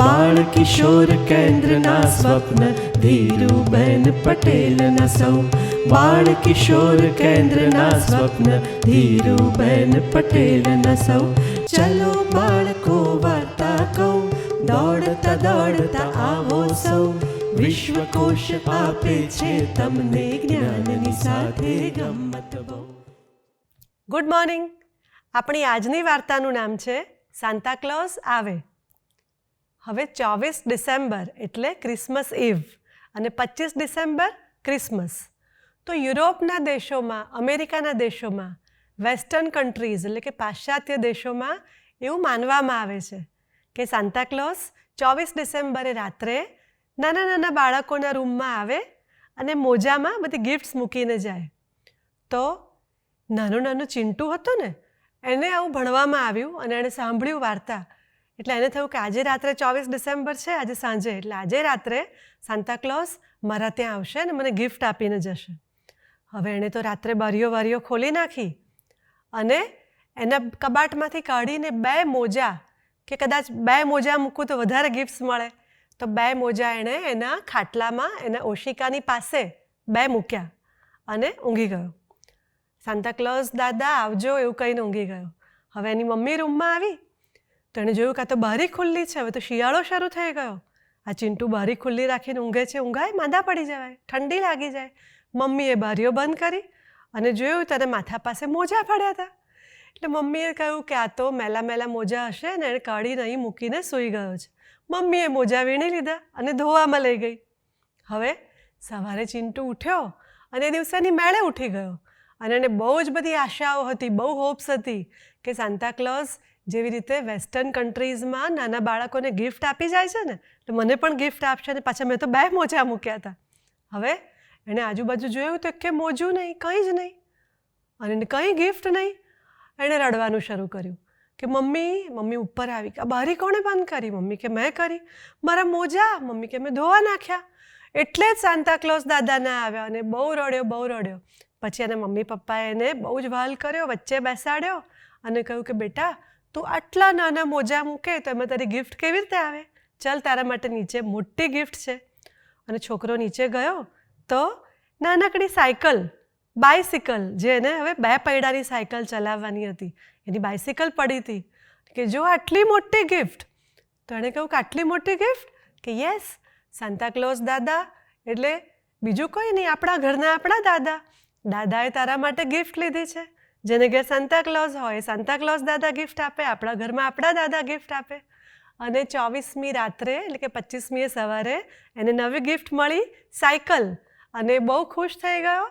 બાળ કિશોર કેન્દ્રના સ્વપ્ન, ધીરુબેન પટેલના સૌ. બાળ કિશોર કેન્દ્રના સ્વપ્ન, ધીરુબેન પટેલના સૌ. ચલો બાળકો વાર્તા કહું, દોડતા દોડતા આવો સૌ. વિશ્વકોશ આપે છે તમને જ્ઞાનની સાથે ગમત બહુ. ગુડ મોર્નિંગ આપણી આજની વાર્તાનું નામ છે સાન્તા ક્લોઝ આવે. હવે ચોવીસ ડિસેમ્બર એટલે ક્રિસમસ ઇવ અને પચીસ ડિસેમ્બર ક્રિસમસ. તો યુરોપના દેશોમાં, અમેરિકાના દેશોમાં, વેસ્ટર્ન કન્ટ્રીઝ એટલે કે પાશ્ચાત્ય દેશોમાં એવું માનવામાં આવે છે કે સાન્તાક્લોઝ ચોવીસ ડિસેમ્બરે રાત્રે નાના નાના બાળકોના રૂમમાં આવે અને મોજામાં બધી ગિફ્ટ્સ મૂકીને જાય. તો નાનું નાનું ચિંટુ હતું ને, એને આવું ભણવામાં આવ્યું અને એણે સાંભળ્યું વાર્તા એટલે એને થયું કે આજે રાત્રે ચોવીસ ડિસેમ્બર છે, આજે સાંજે. એટલે આજે રાત્રે સાંતાક્લોઝ મારા ત્યાં આવશે અને મને ગિફ્ટ આપીને જશે. હવે એણે તો રાત્રે બારીઓ બારીઓ ખોલી નાખી અને એના કબાટમાંથી કાઢીને બે મોજા, કે કદાચ બે મોજા મૂકું તો વધારે ગિફ્ટ્સ મળે, તો બે મોજા એણે એના ખાટલામાં, એના ઓશિકાની પાસે બે મૂક્યા અને ઊંઘી ગયો. સાંતાક્લોઝ દાદા, આવજો એવું કહીને ઊંઘી ગયો. હવે એની મમ્મી રૂમમાં આવી તો એણે જોયું કાં તો બારી ખુલ્લી છે, હવે તો શિયાળો શરૂ થઈ ગયો. આ ચિંટુ બારી ખુલ્લી રાખીને ઊંઘે છે, ઊંઘાય, માંદા પડી જવાય, ઠંડી લાગી જાય. મમ્મીએ બારીઓ બંધ કરી અને જોયું ત્યારે માથા પાસે મોજા પડ્યા હતા. એટલે મમ્મીએ કહ્યું કે આ તો મેલા મેલા મોજા હશે ને એણે કાઢીને અહીં મૂકીને સૂઈ ગયો છે. મમ્મીએ મોજા વીણી લીધા અને ધોવામાં લઈ ગઈ. હવે સવારે ચિંટુ ઉઠ્યો અને એ દિવસેની મેળે ઉઠી ગયો અને એને બહુ જ બધી આશાઓ હતી, બહુ હોપ્સ હતી કે સાન્તા ક્લોઝ જેવી રીતે વેસ્ટર્ન કન્ટ્રીઝમાં નાના બાળકોને ગિફ્ટ આપી જાય છે ને, તો મને પણ ગિફ્ટ આપશે ને પાછા મેં તો બે મોજા મૂક્યા હતા. હવે એણે આજુબાજુ જોયું તો કે મોજું નહીં, કંઈ જ નહીં. અને કંઈ ગિફ્ટ નહીં. એણે રડવાનું શરૂ કર્યું કે મમ્મી મમ્મી ઉપર આવી આ બારી કોણે બંધ કરી? મમ્મી કે મેં કરી. મારા મોજા? મમ્મી કે મેં ધોવા નાખ્યા. એટલે જ સાન્તા ક્લોઝ દાદાના આવ્યા અને બહુ રડ્યો બહુ રડ્યો. પછી એના મમ્મી પપ્પાએ એને બહુ જ વાલ કર્યો, વચ્ચે બેસાડ્યો અને કહ્યું કે બેટા તું આટલા નાના મોજા મૂકે તો એમાં તારી ગિફ્ટ કેવી રીતે આવે? ચાલ તારા માટે નીચે મોટી ગિફ્ટ છે. અને છોકરો નીચે ગયો તો નાનકડી સાયકલ બાયસિકલ જે એને હવે બે પૈડાની સાયકલ ચલાવવાની હતી. એની બાયસિકલ પડી હતી. કે જો આટલી મોટી ગિફ્ટ તો એણે કહ્યું કે આટલી મોટી ગિફ્ટ કે યસ સાન્તા ક્લોઝ દાદા, એટલે બીજું કોઈ નહીં, આપણા ઘરના આપણા દાદા. દાદાએ તારા માટે ગિફ્ટ લીધી છે. જેને ઘેર સાન્તાક્લોઝ હોય. સાન્તાક્લોઝ દાદા ગિફ્ટ આપે, આપણા ઘરમાં આપણા દાદા ગિફ્ટ આપે. અને ચોવીસમી રાત્રે, એટલે કે પચીસમીએ સવારે, એને નવી ગિફ્ટ મળી, સાયકલ. અને બહુ ખુશ થઈ ગયો.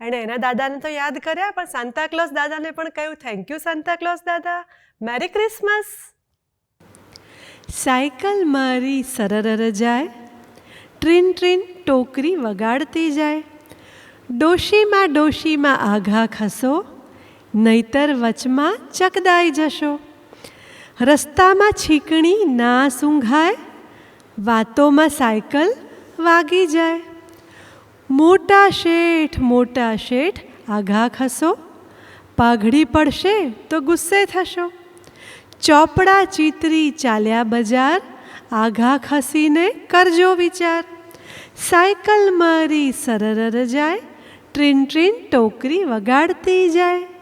એણે એના દાદાને તો યાદ કર્યા, પણ સાંતાક્લોઝ દાદાને પણ કહ્યું થેન્ક યુ સાંતાક્લોઝ દાદા. મેરી ક્રિસમસ સાયકલ મારી સરરર જાય, ટ્રીન ટ્રીન ટોકરી વગાડતી જાય. ડોશીમાં ડોશીમાં આઘા ખસો નહીતર વચમાં ચકદાઈ જશો. રસ્તામાં છીકણી ના સૂંઘાય વાતોમાં સાયકલ વાગી જાય. મોટા શેઠ મોટા શેઠ, આઘા ખસો. પાઘડી પડશે તો ગુસ્સે થશો. ચોપડા ચીતરી ચાલ્યા બજાર, આઘા ખસીને કરજો વિચાર. સાયકલ મારી સરરર જાય, ટ્રીન ટ્રીન ટોકરી વગાડતી જાય.